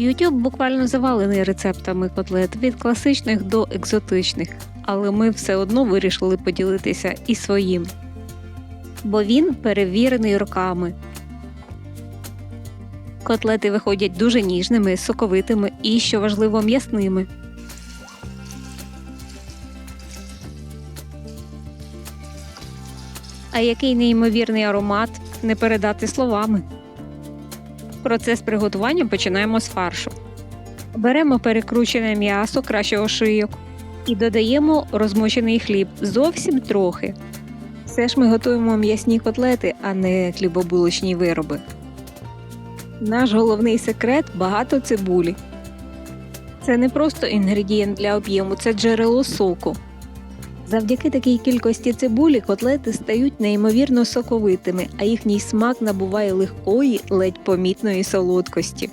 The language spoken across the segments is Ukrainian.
YouTube буквально завалений рецептами котлет від класичних до екзотичних, але ми все одно вирішили поділитися і своїм. Бо він перевірений роками. Котлети виходять дуже ніжними, соковитими і, що важливо, м'ясними. А який неймовірний аромат не передати словами. Процес приготування починаємо з фаршу. Беремо перекручене м'ясо, краще ошийок, і додаємо розмочений хліб зовсім трохи. Все ж ми готуємо м'ясні котлети, а не хлібобулочні вироби. Наш головний секрет багато цибулі. Це не просто інгредієнт для об'єму, це джерело соку. Завдяки такій кількості цибулі котлети стають неймовірно соковитими, а їхній смак набуває легкої, ледь помітної солодкості.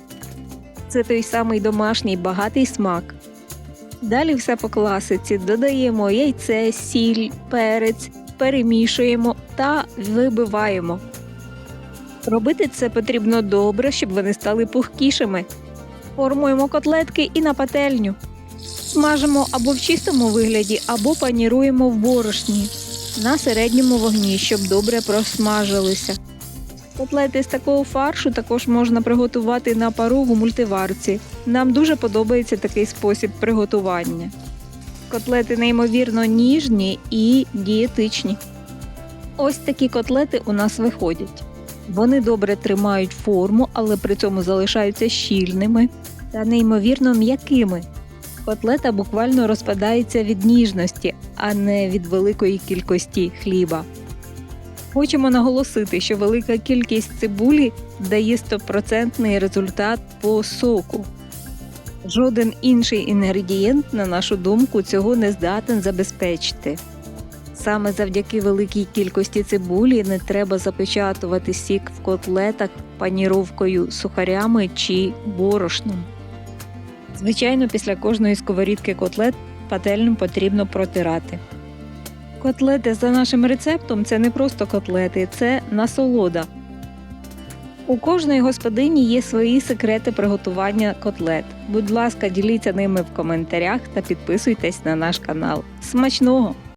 Це той самий домашній багатий смак. Далі все по класиці додаємо яйце, сіль, перець, перемішуємо та вибиваємо. Робити це потрібно добре, щоб вони стали пухкішими. Формуємо котлетки і на пательню. Смажимо або в чистому вигляді, або паніруємо в борошні на середньому вогні, щоб добре просмажилися. Котлети з такого фаршу також можна приготувати на пару в мультиварці. Нам дуже подобається такий спосіб приготування. Котлети неймовірно ніжні і дієтичні. Ось такі котлети у нас виходять. Вони добре тримають форму, але при цьому залишаються щільними та неймовірно м'якими. Котлета буквально розпадається від ніжності, а не від великої кількості хліба. Хочемо наголосити, що велика кількість цибулі дає 100% результат по соку. Жоден інший інгредієнт, на нашу думку, цього не здатен забезпечити. Саме завдяки великій кількості цибулі не треба запечатувати сік в котлетах паніровкою сухарями чи борошном. Звичайно, після кожної сковорідки котлет пательню потрібно протирати. Котлети за нашим рецептом це не просто котлети, це насолода. У кожної господині є свої секрети приготування котлет. Будь ласка, діліться ними в коментарях та підписуйтесь на наш канал. Смачного!